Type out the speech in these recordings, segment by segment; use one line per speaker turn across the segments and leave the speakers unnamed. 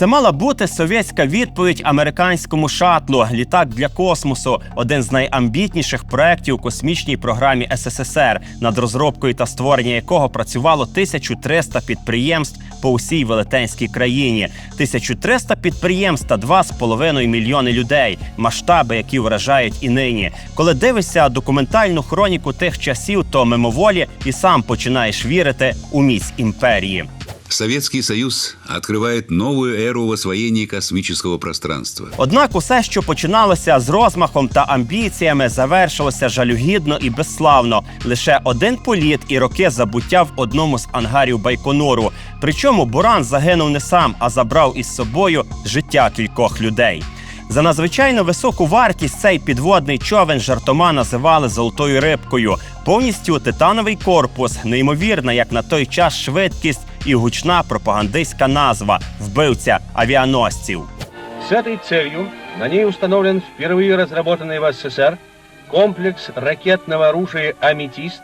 Це мала бути совєтська відповідь американському шатлу літак для космосу, один з найамбітніших проєктів у космічній програмі СССР, над розробкою та створенням якого працювало 1300 підприємств по усій велетенській країні. 1300 підприємств та 2,5 мільйони людей. Масштаби, які вражають і нині. Коли дивишся документальну хроніку тих часів, то мимоволі і сам починаєш вірити у міць імперії.
Советский Союз открывает новую эру в освоении космического пространства.
Однак усе, що починалося з розмахом та амбіціями, завершилося жалюгідно і безславно. Лише один політ і роки забуття в одному з ангарів Байконуру. Причому Буран загинув не сам, а забрав із собою життя кількох людей. За надзвичайно високу вартість цей підводний човен жартома називали золотою рибкою. Повністю титановий корпус, неймовірна, як на той час швидкість і гучна пропагандистська назва вбивця авіаносців.
С этой целью на ней установлен впервые разработанный в СССР комплекс ракетного оружия «Аметист»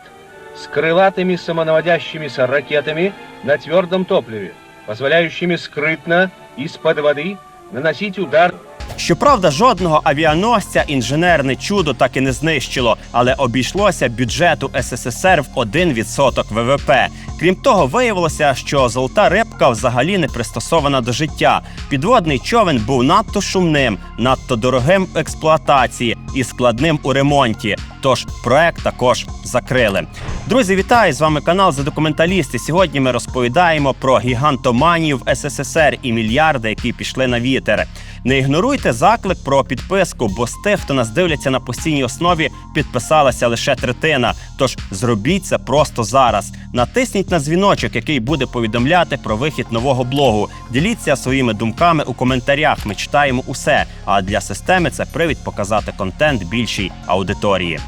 с крылатыми самонаводящимися ракетами на твердом топливе, позволяющими скрытно из-под воды наносить удар
Щоправда, жодного авіаносця інженерне чудо так і не знищило, але обійшлося бюджету СССР в 1% ВВП. Крім того, виявилося, що золота рибка взагалі не пристосована до життя. Підводний човен був надто шумним, надто дорогим в експлуатації і складним у ремонті. Тож проект також закрили. Друзі, вітаю! З вами канал за документалісти. Сьогодні ми розповідаємо про гігантоманію в СССР і мільярди, які пішли на вітер. Не ігноруйте заклик про підписку, бо з тих, хто нас дивляться на постійній основі, підписалася лише третина. Тож зробіть це просто зараз. Натисніть на дзвіночок, який буде повідомляти про вихід нового блогу. Діліться своїми думками у коментарях. Ми читаємо усе. А для системи це привід показати контент більшій аудиторії.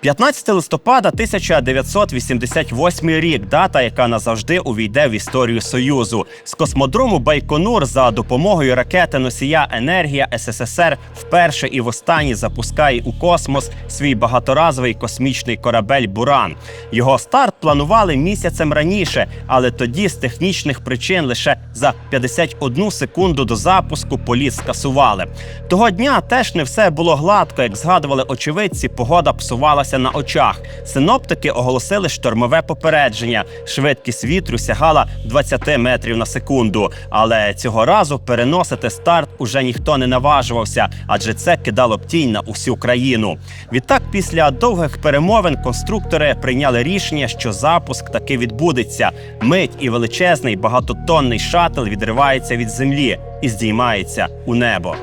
15 листопада 1988 рік, дата, яка назавжди увійде в історію Союзу. З космодрому Байконур за допомогою ракети носія енергія СССР вперше і востаннє запускає у космос свій багаторазовий космічний корабель Буран. Його старт планували місяцем раніше, але тоді з технічних причин лише за 51 секунду до запуску політ скасували. Того дня теж не все було гладко, як згадували очевидці, погода псувалася на очах. Синоптики оголосили штормове попередження. Швидкість вітру сягала 20 метрів на секунду. Але цього разу переносити старт уже ніхто не наважувався, адже це кидало б тінь на усю країну. Відтак, після довгих перемовин конструктори прийняли рішення, що запуск таки відбудеться. Мить і величезний багатотонний шатл відривається від землі і здіймається у небо.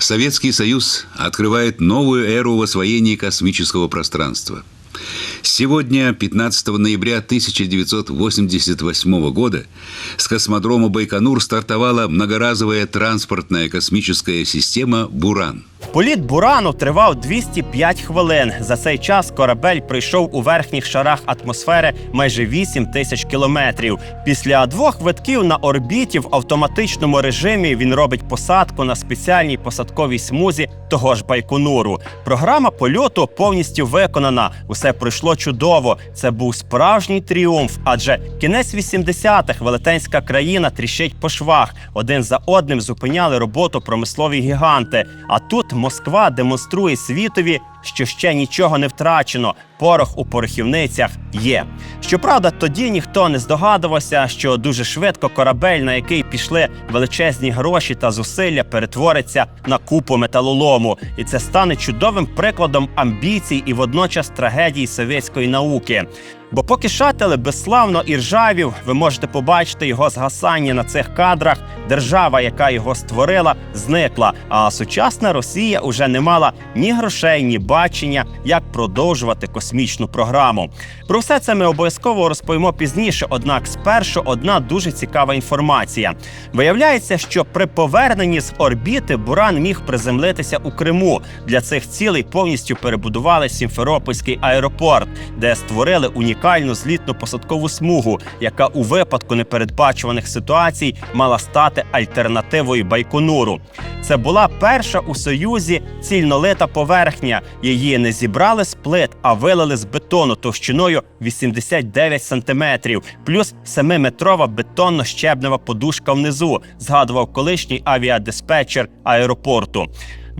Советский Союз открывает новую эру в освоении космического пространства. Сегодня, 15 ноября 1988 года, с космодрома Байконур стартовала многоразовая транспортная космическая система «Буран».
Політ Бурану тривав 205 хвилин. За цей час корабель пройшов у верхніх шарах атмосфери майже 8 тисяч кілометрів. Після двох витків на орбіті в автоматичному режимі він робить посадку на спеціальній посадковій смузі того ж Байконуру. Програма польоту повністю виконана. Усе пройшло чудово. Це був справжній тріумф, адже кінець 80-х велетенська країна тріщить по швах. Один за одним зупиняли роботу промислові гіганти. А тут Москва демонструє світові, що ще нічого не втрачено. Порох у порохівницях є. Щоправда, тоді ніхто не здогадувався, що дуже швидко корабель, на який пішли величезні гроші та зусилля, перетвориться на купу металолому, і це стане чудовим прикладом амбіцій і водночас трагедії совєтської науки. Бо поки шатели безславно і ржавів, ви можете побачити його згасання на цих кадрах. Держава, яка його створила, зникла. А сучасна Росія уже не мала ні грошей, ні бачення, як продовжувати космічну програму. Про все це ми обов'язково розповімо пізніше. Однак, спершу одна дуже цікава інформація. Виявляється, що при поверненні з орбіти Буран міг приземлитися у Криму. Для цих цілей повністю перебудували Сімферопольський аеропорт, де створили унікальний вертикальну злітну посадкову смугу, яка у випадку непередбачуваних ситуацій мала стати альтернативою Байконуру. Це була перша у Союзі цільнолита поверхня. Її не зібрали з плит, а вилили з бетону товщиною 89 сантиметрів, плюс 7-метрова бетонно-щебнева подушка внизу, згадував колишній авіадиспетчер аеропорту.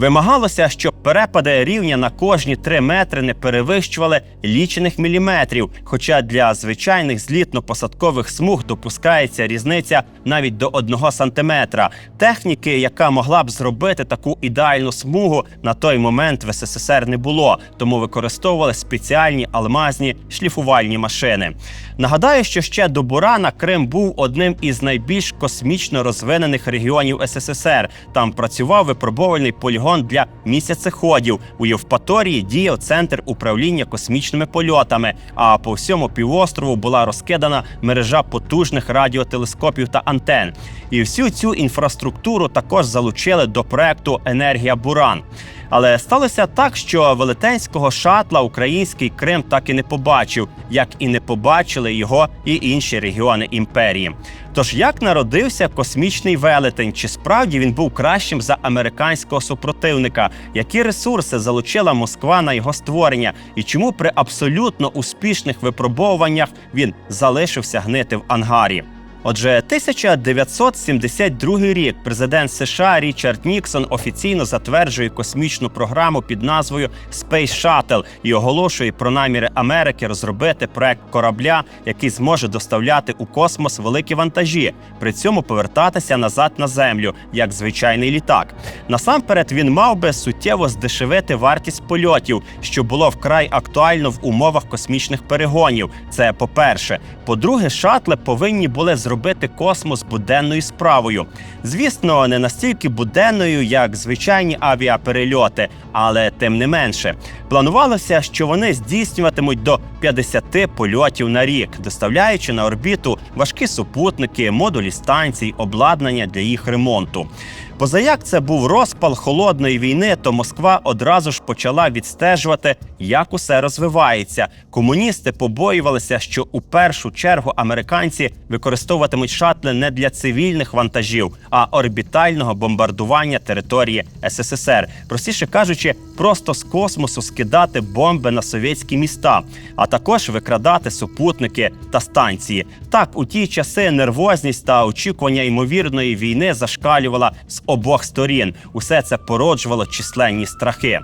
Вимагалося, щоб перепади рівня на кожні 3 метри не перевищували лічених міліметрів. Хоча для звичайних злітно-посадкових смуг допускається різниця навіть до 1 сантиметра. Техніки, яка могла б зробити таку ідеальну смугу, на той момент в СССР не було, тому використовували спеціальні алмазні шліфувальні машини. Нагадаю, що ще до Бурана Крим був одним із найбільш космічно розвинених регіонів СССР. Там працював випробовальний полігон для місяцеходів. У Євпаторії діяв центр управління космічними польотами. А по всьому півострову була розкидана мережа потужних радіотелескопів та антен. І всю цю інфраструктуру також залучили до проекту Енергія Буран. Але сталося так, що велетенського шатла український Крим так і не побачив, як і не побачили його і інші регіони імперії. Тож як народився космічний велетень? Чи справді він був кращим за американського супротивника? Які ресурси залучила Москва на його створення? І чому при абсолютно успішних випробовуваннях він залишився гнити в ангарі? Отже, 1972 рік президент США Річард Ніксон офіційно затверджує космічну програму під назвою Space Shuttle і оголошує про наміри Америки розробити проект корабля, який зможе доставляти у космос великі вантажі, при цьому повертатися назад на землю, як звичайний літак. Насамперед він мав би суттєво здешевити вартість польотів, що було вкрай актуально в умовах космічних перегонів. Це по-перше. По-друге, шатли повинні були зробити космос буденною справою. Звісно, не настільки буденною, як звичайні авіаперельоти, але тим не менше. Планувалося, що вони здійснюватимуть до 50 польотів на рік, доставляючи на орбіту важкі супутники, модулі станцій, обладнання для їх ремонту. Позаяк це був розпал холодної війни, то Москва одразу ж почала відстежувати, як усе розвивається. Комуністи побоювалися, що у першу чергу американці використовуватимуть шатли не для цивільних вантажів, а орбітального бомбардування території СССР. Простіше кажучи, просто з космосу скидати бомби на совєтські міста, а також викрадати супутники та станції. Так, у ті часи нервозність та очікування ймовірної війни зашкалювала з обох сторін. Усе це породжувало численні страхи.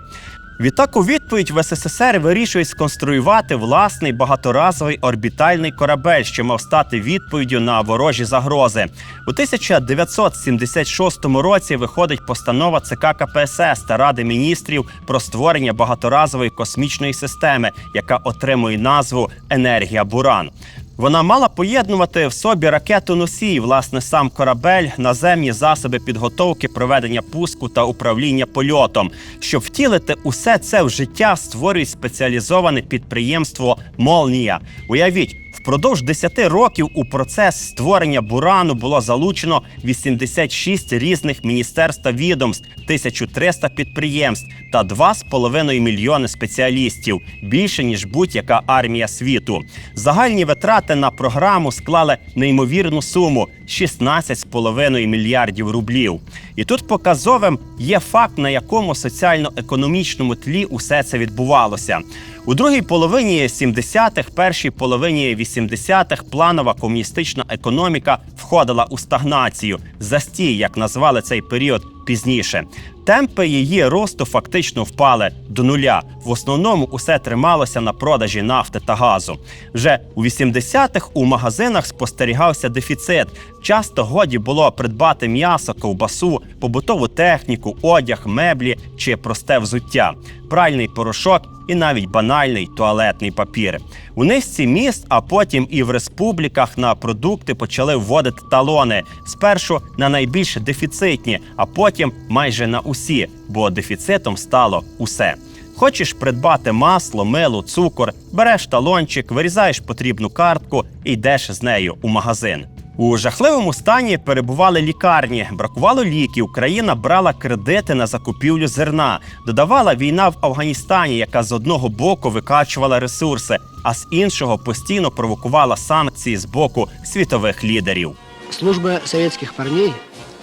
Відтак у відповідь в СССР вирішують сконструювати власний багаторазовий орбітальний корабель, що мав стати відповіддю на ворожі загрози. У 1976 році виходить постанова ЦК КПСС та Ради міністрів про створення багаторазової космічної системи, яка отримує назву Енергія Буран. Вона мала поєднувати в собі ракету носій, власне, сам корабель, наземні засоби підготовки, проведення пуску та управління польотом. Щоб втілити усе це в життя, створюють спеціалізоване підприємство Молнія. Уявіть. Впродовж 10 років у процес створення бурану було залучено 86 різних міністерств та відомств, 1300 підприємств та 2,5 мільйони спеціалістів більше ніж будь-яка армія світу. Загальні витрати на програму склали неймовірну суму 16,5 мільярдів рублів. І тут показовим є факт, на якому соціально-економічному тлі усе це відбувалося. У другій половині 70-х, першій половині 80-х планова комуністична економіка входила у стагнацію, застій, як назвали цей період пізніше. Темпи її росту фактично впали до нуля. В основному усе трималося на продажі нафти та газу. Вже у 80-х у магазинах спостерігався дефіцит. Часто годі було придбати м'ясо, ковбасу, побутову техніку, одяг, меблі чи просте взуття, пральний порошок і навіть банальний туалетний папір. У низці міст, а потім і в республіках на продукти почали вводити талони. Спершу на найбільш дефіцитні, а потім майже на усі, бо дефіцитом стало усе. Хочеш придбати масло, мило, цукор, береш талончик, вирізаєш потрібну картку і йдеш з нею у магазин. У жахливому стані перебували лікарні, бракувало ліків. Країна брала кредити на закупівлю зерна. Додавала війна в Афганістані, яка з одного боку викачувала ресурси, а з іншого постійно провокувала санкції з боку світових лідерів.
Служба советских парней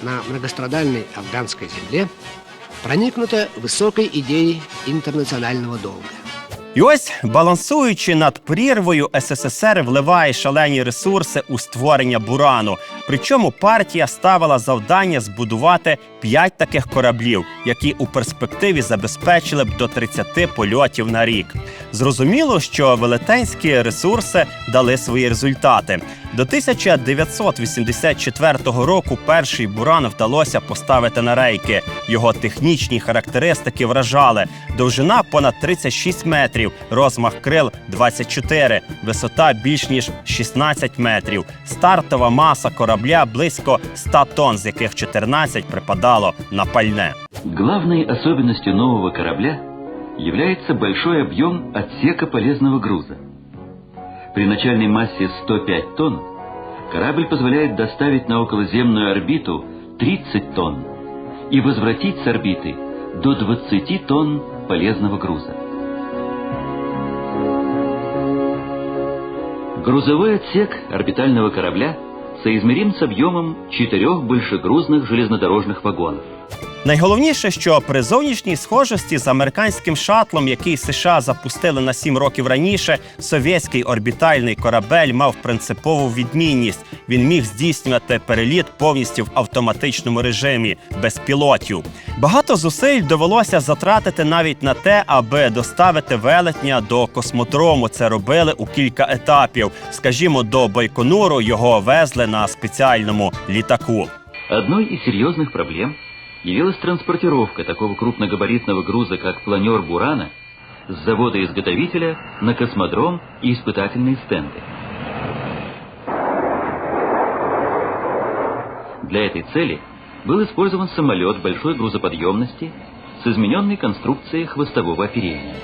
на многострадальной афганской земле проникнута высокой идеей интернационального долга.
І ось, балансуючи над прірвою, СССР вливає шалені ресурси у створення бурану. Причому партія ставила завдання збудувати п'ять таких кораблів, які у перспективі забезпечили б до 30 польотів на рік. Зрозуміло, що велетенські ресурси дали свої результати. До 1984 року перший буран вдалося поставити на рейки. Його технічні характеристики вражали: довжина понад 36 метрів, розмах крил 24, висота більш ніж 16 метрів, стартова маса корабля близько 100 тонн, з яких 14 припадало на пальне.
Главной особенностью нового корабля является большой объем отсека полезного груза. При начальной массе 105 тонн корабль позволяет доставить на околоземную орбиту 30 тонн и возвратить с орбиты до 20 тонн полезного груза. Грузовой отсек орбитального корабля соизмерим с объемом четырех большегрузных железнодорожных вагонов.
Найголовніше, що при зовнішній схожості з американським шатлом, який США запустили на сім років раніше, совєтський орбітальний корабель мав принципову відмінність. Він міг здійснювати переліт повністю в автоматичному режимі без пілотів. Багато зусиль довелося затратити навіть на те, аби доставити велетня до космодрому. Це робили у кілька етапів. Скажімо, до Байконуру його везли на спеціальному літаку.
Одной из серьезных проблем явилась транспортировка такого крупногабаритного груза, как планер «Бурана», с завода-изготовителя на космодром и испытательные стенды. Для этой цели был использован самолет большой грузоподъемности с измененной конструкцией хвостового оперения.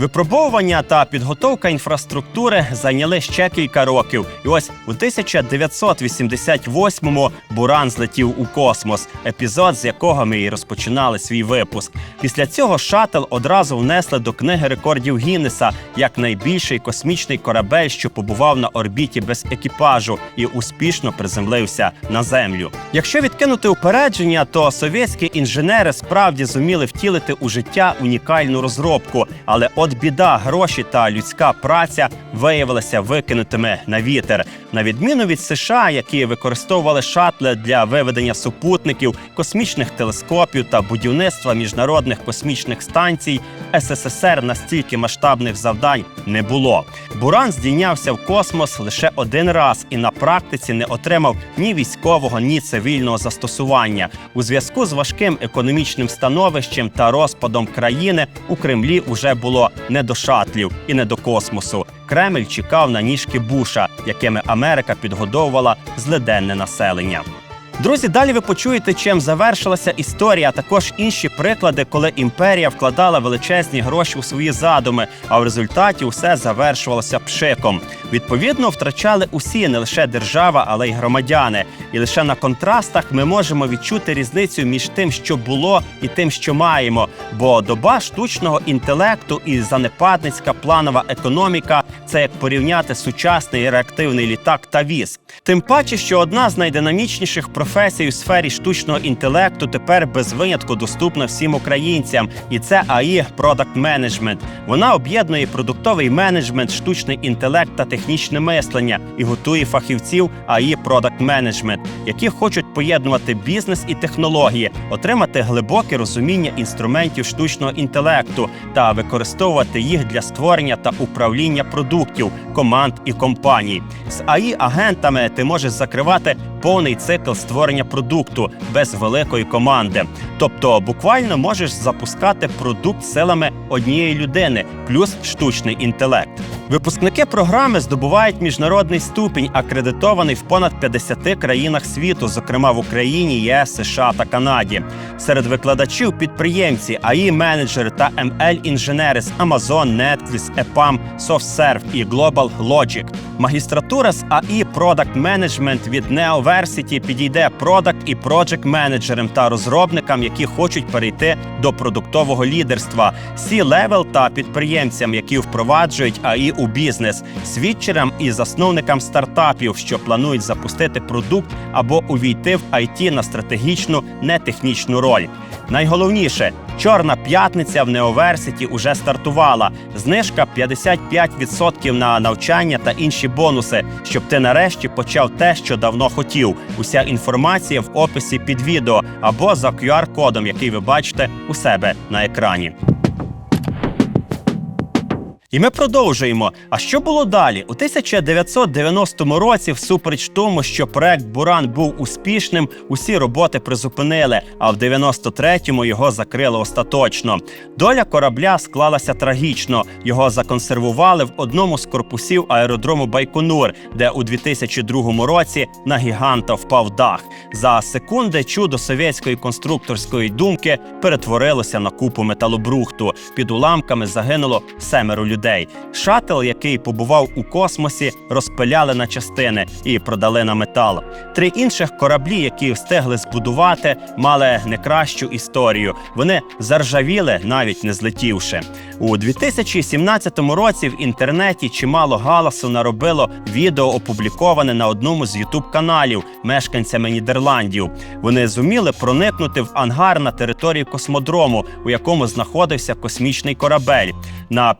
Випробовування та підготовка інфраструктури зайняли ще кілька років. І ось у 1988-му Буран злетів у космос, епізод, з якого ми і розпочинали свій випуск. Після цього шатл одразу внесли до книги рекордів Гіннеса як найбільший космічний корабель, що побував на орбіті без екіпажу і успішно приземлився на землю. Якщо відкинути упередження, то совєтські інженери справді зуміли втілити у життя унікальну розробку, але от біда, гроші та людська праця виявилися викинутими на вітер. На відміну від США, які використовували шатли для виведення супутників, космічних телескопів та будівництва міжнародних космічних станцій, СССР настільки масштабних завдань не було. Буран здійнявся в космос лише один раз і на практиці не отримав ні військового, ні цивільного застосування. У зв'язку з важким економічним становищем та розпадом країни у Кремлі уже було не до шатлів і не до космосу. Кремль чекав на ніжки Буша, якими Америка підгодовувала злиденне населення. Друзі, далі ви почуєте, чим завершилася історія, а також інші приклади, коли імперія вкладала величезні гроші у свої задуми, а в результаті усе завершувалося пшиком. Відповідно, втрачали усі, не лише держава, але й громадяни. І лише на контрастах ми можемо відчути різницю між тим, що було, і тим, що маємо. Бо доба штучного інтелекту і занепадницька планова економіка це як порівняти сучасний реактивний літак та віз. Тим паче, що одна з найдинамічніших професій у сфері штучного інтелекту тепер без винятку доступна всім українцям, і це AI Product Management. Вона об'єднує продуктовий менеджмент, штучний інтелект та технічне мислення і готує фахівців AI Product Management, які хочуть поєднувати бізнес і технології, отримати глибоке розуміння інструментів штучного інтелекту та використовувати їх для створення та управління продуктів, команд і компаній. З АІ-агентами ти можеш закривати повний цикл створення продукту без великої команди. Тобто, буквально можеш запускати продукт силами однієї людини, плюс штучний інтелект. Випускники програми здобувають міжнародний ступінь, акредитований в понад 50 країнах світу, зокрема в Україні, ЄС, США та Канаді. Серед викладачів підприємці, АІ менеджери та ML інженери з Amazon, Netflix, EPAM, SoftServe і Global Logic. Магістратура з АІ Product Management від Neoversity підійде продакт і проджект менеджерам та розробникам, які хочуть перейти до продуктового лідерства, C-level та підприємцям, які впроваджують АІ у бізнес, свідчерам і засновникам стартапів, що планують запустити продукт або увійти в IT на стратегічну, нетехнічну роль. Найголовніше, чорна п'ятниця в Неоверситі уже стартувала. Знижка 55% на навчання та інші бонуси, щоб ти нарешті почав те, що давно хотів. Уся інформація в описі під відео або за QR-кодом, який ви бачите у себе на екрані. І ми продовжуємо. А що було далі? У 1990 році, всупереч тому, що проект Буран був успішним, усі роботи призупинили. А в 93-му його закрили остаточно. Доля корабля склалася трагічно. Його законсервували в одному з корпусів аеродрому Байконур, де у 2002 році на гіганта впав дах. За секунди чудо совєтської конструкторської думки перетворилося на купу металобрухту. Під уламками загинуло семеро людей. Шатл, який побував у космосі, розпиляли на частини і продали на метал. Три інших кораблі, які встигли збудувати, мали не кращу історію. Вони заржавіли, навіть не злетівши. У 2017 році в інтернеті чимало галасу наробило відео, опубліковане на одному з ютуб каналів мешканцями Нідерландів. Вони зуміли проникнути в ангар на території космодрому, у якому знаходився космічний корабель. На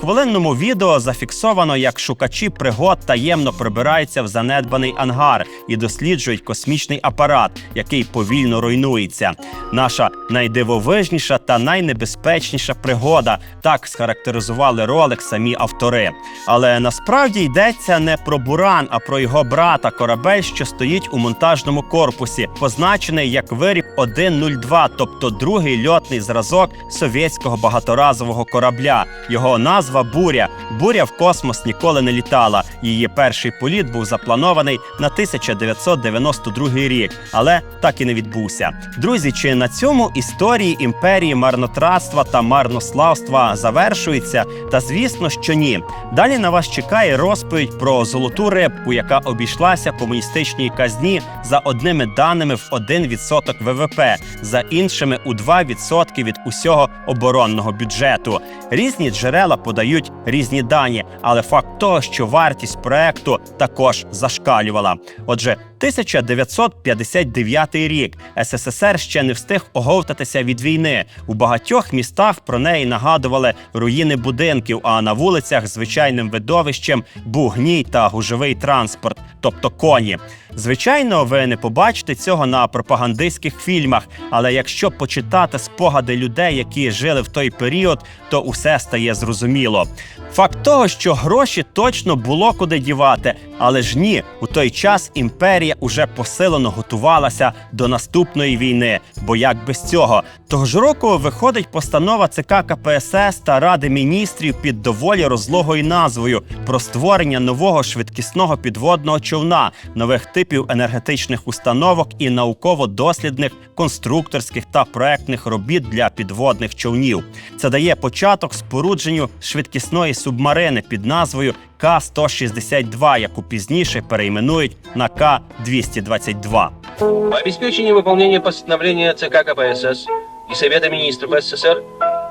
15-хвилинному відео зафіксовано, як шукачі пригод таємно прибираються в занедбаний ангар і досліджують космічний апарат, який повільно руйнується. Наша найдивовижніша та найнебезпечніша пригода так схарактеризували ролик самі автори. Але насправді йдеться не про буран, а про його брата корабель, що стоїть у монтажному корпусі, позначений як виріб 102, тобто другий льотний зразок совєтського багаторазового корабля. Його назва буря. Буря в космос ніколи не літала. Її перший політ був запланований на 1992 рік, але так і не відбувся. Друзі, чи на цьому історії імперії марнотратства та марнославства завершується? Та звісно, що ні. Далі на вас чекає розповідь про золоту рибку, яка обійшлася комуністичній казні за одними даними в 1% ВВП, за іншими у 2% від усього оборонного бюджету. Різні джерела подають різні дані, але факт того, що вартість проекту також зашкалювала. Отже, 1959 рік СССР ще не встиг оговтатися від війни. У багатьох містах про неї нагадували руїни будинків, а на вулицях звичайним видовищем був гній та гужовий транспорт, тобто коні. Звичайно, ви не побачите цього на пропагандистських фільмах, але якщо почитати спогади людей, які жили в той період, то усе стає зрозуміло. Факт того, що гроші точно було куди дівати, але ж ні, у той час імперія уже посилено готувалася до наступної війни. Бо як без цього? Того ж року виходить постанова ЦК КПСС та Ради міністрів під доволі розлогою назвою про створення нового швидкісного підводного човна, нових типів енергетичних установок і науково-дослідних конструкторських та проектних робіт для підводних човнів. Це дає початок спорудженню швидкісної субмарини під назвою К-162, яку пізніше перейменують на К-222.
По обеспечению выполнения постановления ЦК КПСС и Совета министров СССР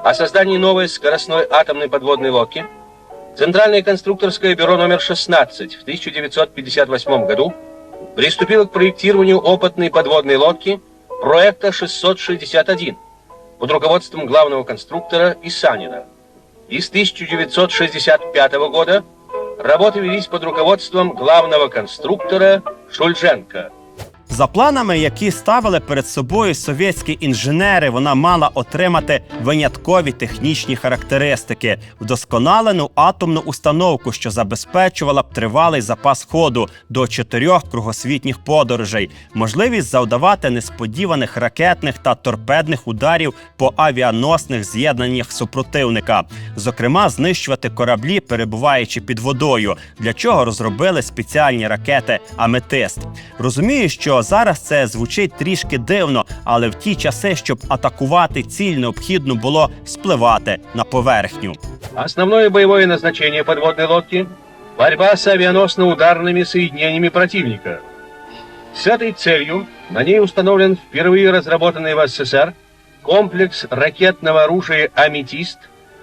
о создании новой скоростной атомной подводной лодки Центральное конструкторское бюро номер 16 в 1958 году приступило к проектированию опытной подводной лодки проекта 661 под руководством главного конструктора Исанина. И с 1965 года работы велись под руководством главного конструктора Шульженко.
За планами, які ставили перед собою совєтські інженери, вона мала отримати виняткові технічні характеристики, вдосконалену атомну установку, що забезпечувала б тривалий запас ходу до чотирьох кругосвітніх подорожей, можливість завдавати несподіваних ракетних та торпедних ударів по авіаносних з'єднаннях супротивника, зокрема, знищувати кораблі, перебуваючи під водою, для чого розробили спеціальні ракети Аметист. Розумію, що зараз це звучить трішки дивно, але в ті часи, щоб атакувати ціль, необхідно було спливати на поверхню.
Основное боевое назначение подводной лодки – борьба с авианосно-ударными соединениями противника. С этой целью на ней установлен впервые разработанный в СССР комплекс ракетного оружия «Аметист»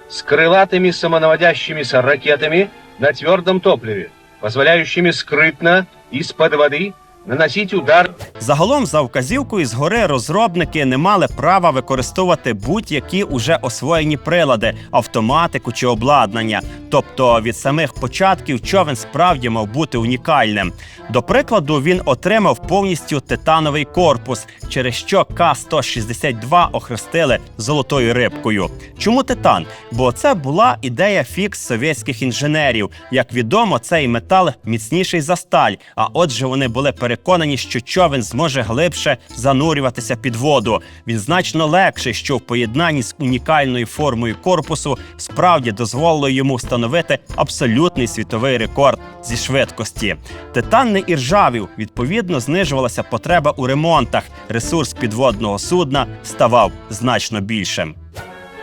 с крылатыми самонаводящимися ракетами на твердом топливе, позволяющими скрытно из-под воды наносить удар
Загалом, за вказівкою згори розробники не мали права використовувати будь-які уже освоєні прилади, автоматику чи обладнання. Тобто від самих початків човен справді мав бути унікальним. До прикладу, він отримав повністю титановий корпус, через що К-162 охрестили золотою рибкою. Чому титан? Бо це була ідея фікс совєтських інженерів. Як відомо, цей метал міцніший за сталь. А отже, вони були переконані, що човен зможе глибше занурюватися під воду. Він значно легший, що в поєднанні з унікальною формою корпусу справді дозволило йому встановити абсолютний світовий рекорд зі швидкості. Титан не іржавів, відповідно, знижувалася потреба у ремонтах. Ресурс підводного судна ставав значно більшим.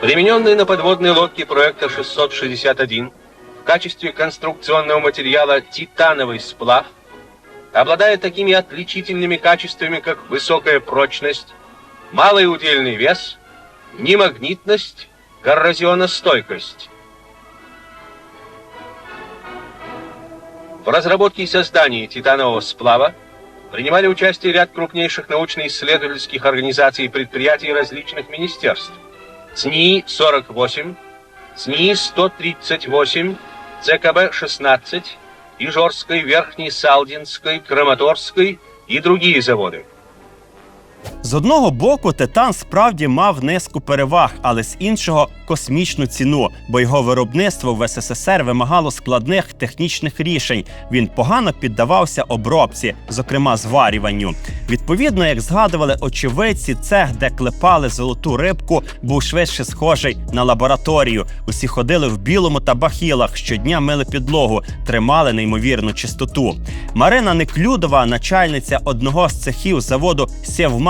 Примененный на подводной лодке проекта 661 в качестве конструкционного материала титановый сплав обладает такими отличительными качествами, как высокая прочность, малый удельный вес, немагнитность, коррозионостойкость. В разработке и создании титанового сплава принимали участие ряд крупнейших научно-исследовательских организаций и предприятий различных министерств. СНИ-48, СНИ-138, ЦКБ-16, Ижорской, Верхней Салдинской, Краматорской и другие заводы.
З одного боку, титан справді мав низку переваг, але з іншого космічну ціну, бо його виробництво в СССР вимагало складних технічних рішень. Він погано піддавався обробці, зокрема зварюванню. Відповідно, як згадували очевидці, цех, де клепали золоту рибку, був швидше схожий на лабораторію. Усі ходили в білому та бахілах, щодня мили підлогу, тримали неймовірну чистоту. Марина Неклюдова, начальниця одного з цехів заводу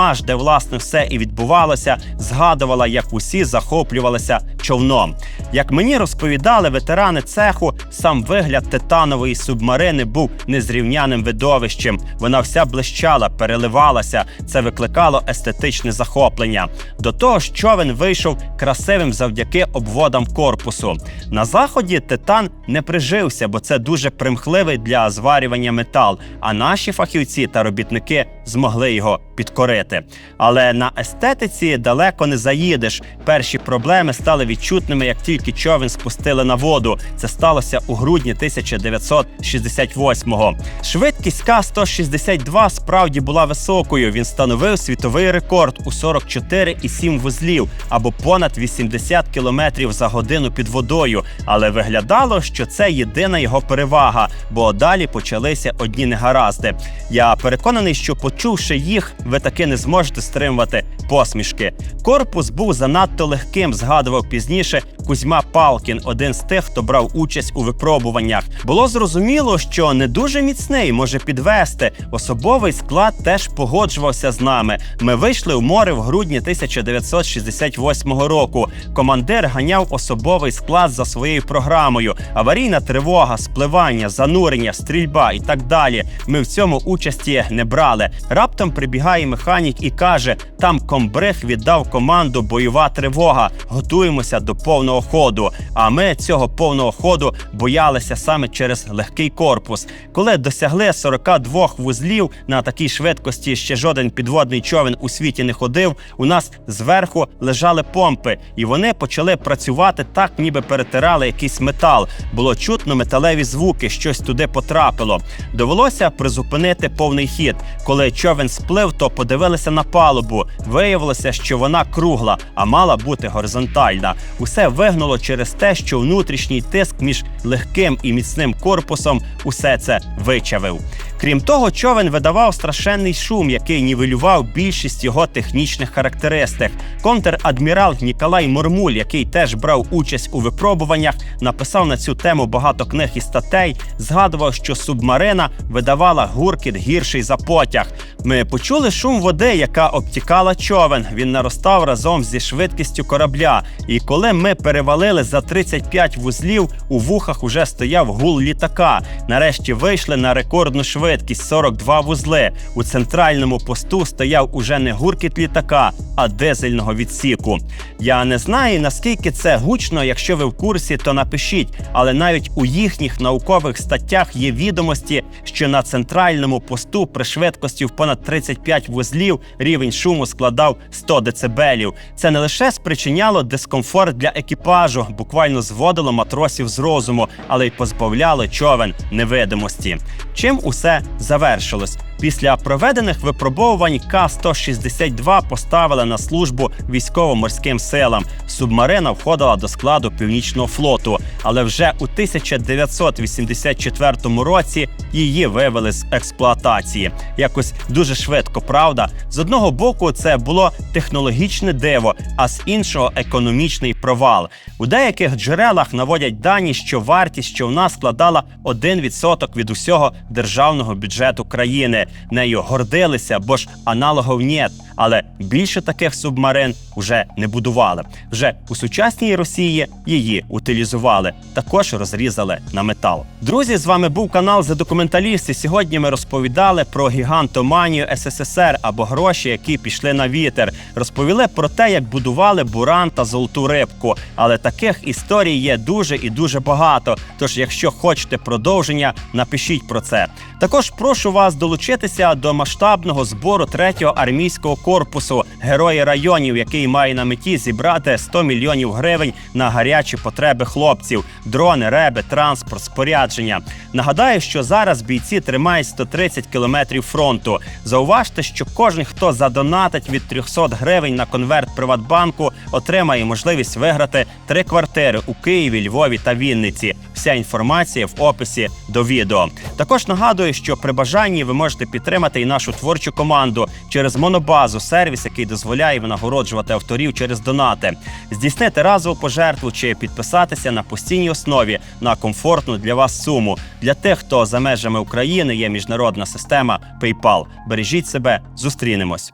Сєвмаш, де власне все і відбувалося, згадувала, як усі захоплювалися човном. Як мені розповідали ветерани цеху, сам вигляд титанової субмарини був незрівняним видовищем. Вона вся блищала, переливалася. Це викликало естетичне захоплення. До того ж, човен вийшов красивим завдяки обводам корпусу. На заході титан не прижився, бо це дуже примхливий для зварювання метал. А наші фахівці та робітники змогли його підкорити. Але на естетиці далеко не заїдеш. Перші проблеми стали відчутними, як тільки човен спустили на воду. Це сталося у грудні 1968-го. Швидкість К-162 справді була високою. Він становив світовий рекорд у 44,7 вузлів або понад 80 км за годину під водою. Але виглядало, що це єдина його перевага, бо далі почалися одні негаразди. Я переконаний, що почувши їх, ви таки не зможете стримувати посмішки. Корпус був занадто легким, згадував пізніше Кузьма Палкін, один з тих, хто брав участь у випробуваннях. Було зрозуміло, що не дуже міцний може підвести. Особовий склад теж погоджувався з нами. Ми вийшли в море в грудні 1968 року. Командир ганяв особовий склад за своєю програмою: аварійна тривога, спливання, занурення, стрільба і так далі. Ми в цьому участі не брали. Раптом прибігає механік і каже: там комбриг віддав команду бойова тривога. Готуємося до повного ходу. А ми цього повного ходу боялися саме через легкий корпус. Коли досягли 42 вузлів на такій швидкості, ще жоден підводний човен у світі не ходив. У нас зверху лежали помпи, і вони почали працювати так, ніби перетирали якийсь метал. Було чутно металеві звуки, щось туди потрапило. Довелося призупинити повний хід. Коли човен сплив, то подивилися на палубу. Виявилося, що вона кругла, а мала бути горизонтальна. Усе вигнуло через те, що внутрішній тиск між легким і міцним корпусом усе це вичавив. Крім того, човен видавав страшенний шум, який нівелював більшість його технічних характеристик. Контр-адмірал Ніколай Мормуль, який теж брав участь у випробуваннях, написав на цю тему багато книг і статей. Згадував, що субмарина видавала гуркіт гірший за потяг. Ми почули шум води, яка обтікала човен. Він наростав разом зі швидкістю корабля. І коли ми перевалили за 35 вузлів, у вухах уже стояв гул літака. Нарешті вийшли на рекордну швидкість 42 вузли. У центральному посту стояв уже не гуркіт літака, а дизельного відсіку. Я не знаю наскільки це гучно. Якщо ви в курсі, то напишіть. Але навіть у їхніх наукових статтях є відомості, що на центральному посту при швидкості в понад 35 вузлів рівень шуму складав 100 децибелів. Це не лише спричиняло дискомфорт для екіпажу, буквально зводило матросів з розуму, але й позбавляло човен невидимості. Чим усе завершилось? Після проведених випробовувань К-162 поставили на службу військово-морським силам. Субмарина входила до складу північного флоту, але вже у 1984 році її вивели з експлуатації. Якось дуже швидко, правда. З одного боку, це було технологічне диво, а з іншого економічний провал. У деяких джерелах наводять дані, що вартість човна складала 1% від усього державного бюджету країни. Нею гордилися, бо ж аналогов нет. Але більше таких субмарин вже не будували. Вже у сучасній Росії її утилізували, також розрізали на метал. Друзі, з вами був канал за документалісти. Сьогодні ми розповідали про гігантоманію СССР або гроші, які пішли на вітер. Розповіли про те, як будували буран та золоту рибку. Але таких історій є дуже і дуже багато. Тож, якщо хочете продовження, напишіть про це. Також прошу вас долучитися до масштабного збору 3-го армійського корпусу Герої районів, який має на меті зібрати 100 мільйонів гривень на гарячі потреби хлопців: дрони, реби, транспорт, спорядження. Нагадаю, що зараз бійці тримають 130 кілометрів фронту. Зауважте, що кожен, хто задонатить від 300 гривень на конверт Приватбанку, отримає можливість виграти три квартири у Києві, Львові та Вінниці. Вся інформація в описі до відео. Також нагадую, що при бажанні ви можете підтримати і нашу творчу команду через монобазу, сервіс, який дозволяє винагороджувати авторів через донати, здійснити разову пожертву чи підписатися на постійній основі на комфортну для вас суму. Для тих, хто за межами України є міжнародна система PayPal. Бережіть себе, зустрінемось.